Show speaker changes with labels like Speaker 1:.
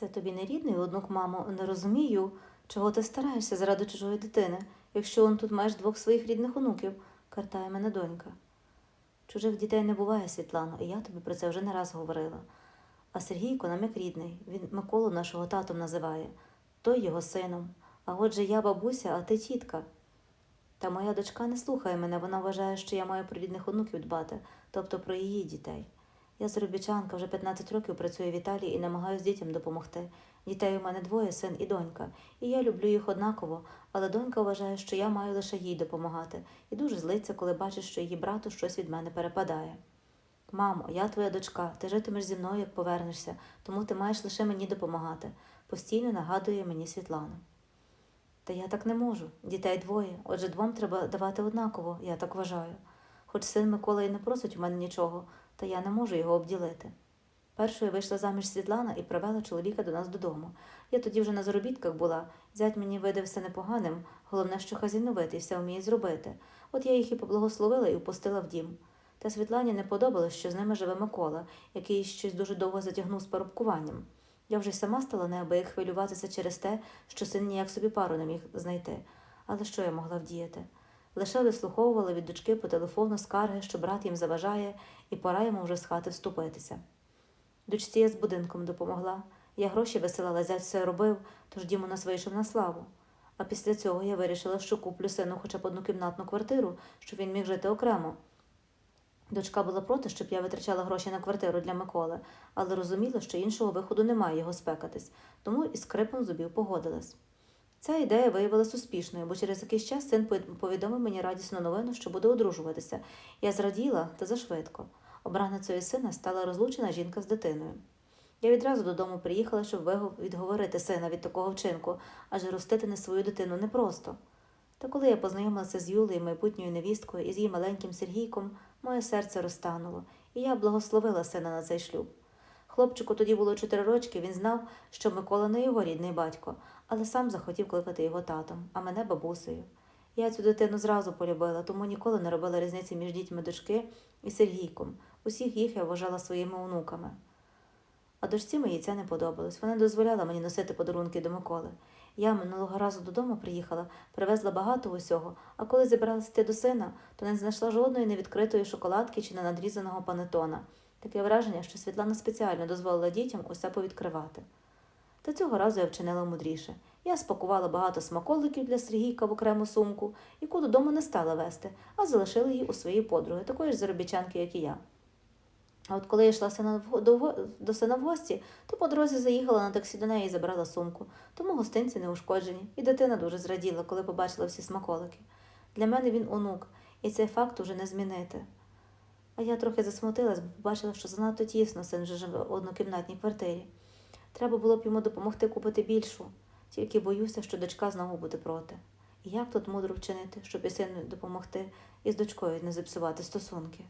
Speaker 1: Це тобі не рідний онук, мамо, не розумію, чого ти стараєшся заради чужої дитини, якщо он тут маєш двох своїх рідних онуків, картає мене донька. Чужих дітей не буває, Світлано, і я тобі про це вже не раз говорила. А Сергійко нам як рідний, він Миколу нашого татом називає, той його сином. А отже я бабуся, а ти тітка. Та моя дочка не слухає мене, вона вважає, що я маю про рідних онуків дбати, тобто про її дітей. Я заробітчанка, вже 15 років працюю в Італії і намагаюся дітям допомогти. Дітей у мене двоє, син і донька, і я люблю їх однаково, але донька вважає, що я маю лише їй допомагати, і дуже злиться, коли бачить, що її брату щось від мене перепадає. Мамо, я твоя дочка, ти житимеш зі мною, як повернешся, тому ти маєш лише мені допомагати, постійно нагадує мені Світлана. Та я так не можу. Дітей двоє, отже, двом треба давати однаково, я так вважаю. Хоч син Микола і не просить у мене нічого, та я не можу його обділити. Першою вийшла заміж Світлана і привела чоловіка до нас додому. Я тоді вже на заробітках була. Зять мені видався непоганим, головне, що хазіновитий все вміє зробити. От я їх і поблагословила і впустила в дім. Та Світлані не подобалось, що з ними живе Микола, який щось дуже довго затягнув з парубкуванням. Я вже й сама стала неабияк хвилюватися через те, що син ніяк собі пару не міг знайти. Але що я могла вдіяти? Лише вислуховувала від дочки по телефону скарги, що брат їм заважає, і пора йому вже з хати вступитися. Дочці я з будинком допомогла. Я гроші висилала, зять все робив, тож дім у нас вийшов на славу. А після цього я вирішила, що куплю сину хоча б одну кімнатну квартиру, щоб він міг жити окремо. Дочка була проти, щоб я витрачала гроші на квартиру для Миколи, але розуміла, що іншого виходу немає його спекатись, тому і скрипом зубів погодилась. Ця ідея виявилася успішною, бо через якийсь час син повідомив мені радісну новину, що буде одружуватися. Я зраділа та зашвидко. Обраницею сина стала розлучена жінка з дитиною. Я відразу додому приїхала, щоб відговорити сина від такого вчинку, адже ростити не свою дитину непросто. Та коли я познайомилася з Юлею, майбутньою невісткою і з її маленьким Сергійком, моє серце розтануло, і я благословила сина на цей шлюб. Хлопчику тоді було чотири рочки, він знав, що Микола не його рідний батько, але сам захотів кликати його татом, а мене бабусею. Я цю дитину зразу полюбила, тому ніколи не робила різниці між дітьми дочки і Сергійком. Усіх їх я вважала своїми онуками. А дочці моїй це не подобалось. Вона дозволяла мені носити подарунки до Миколи. Я минулого разу додому приїхала, привезла багато усього, а коли зібралася йти до сина, то не знайшла жодної невідкритої шоколадки чи ненадрізаного панетона. Таке враження, що Світлана спеціально дозволила дітям усе повідкривати. Та цього разу я вчинила мудріше. Я спакувала багато смаколиків для Сергійка в окрему сумку, яку додому не стала вести, а залишила її у своїй подруги, такої ж заробітчанки, як і я. А от коли я йшла до, сина в гості, то по дорозі заїхала на таксі до неї і забрала сумку, тому гостинці не ушкоджені, і дитина дуже зраділа, коли побачила всі смаколики. Для мене він онук, і цей факт уже не змінити. А я трохи засмутилась, бо побачила, що занадто тісно син вже живе в однокімнатній квартирі. Треба було б йому допомогти купити більшу, тільки боюся, що дочка знову буде проти. І як тут мудро вчинити, щоб і сину допомогти, і з дочкою не зіпсувати стосунки?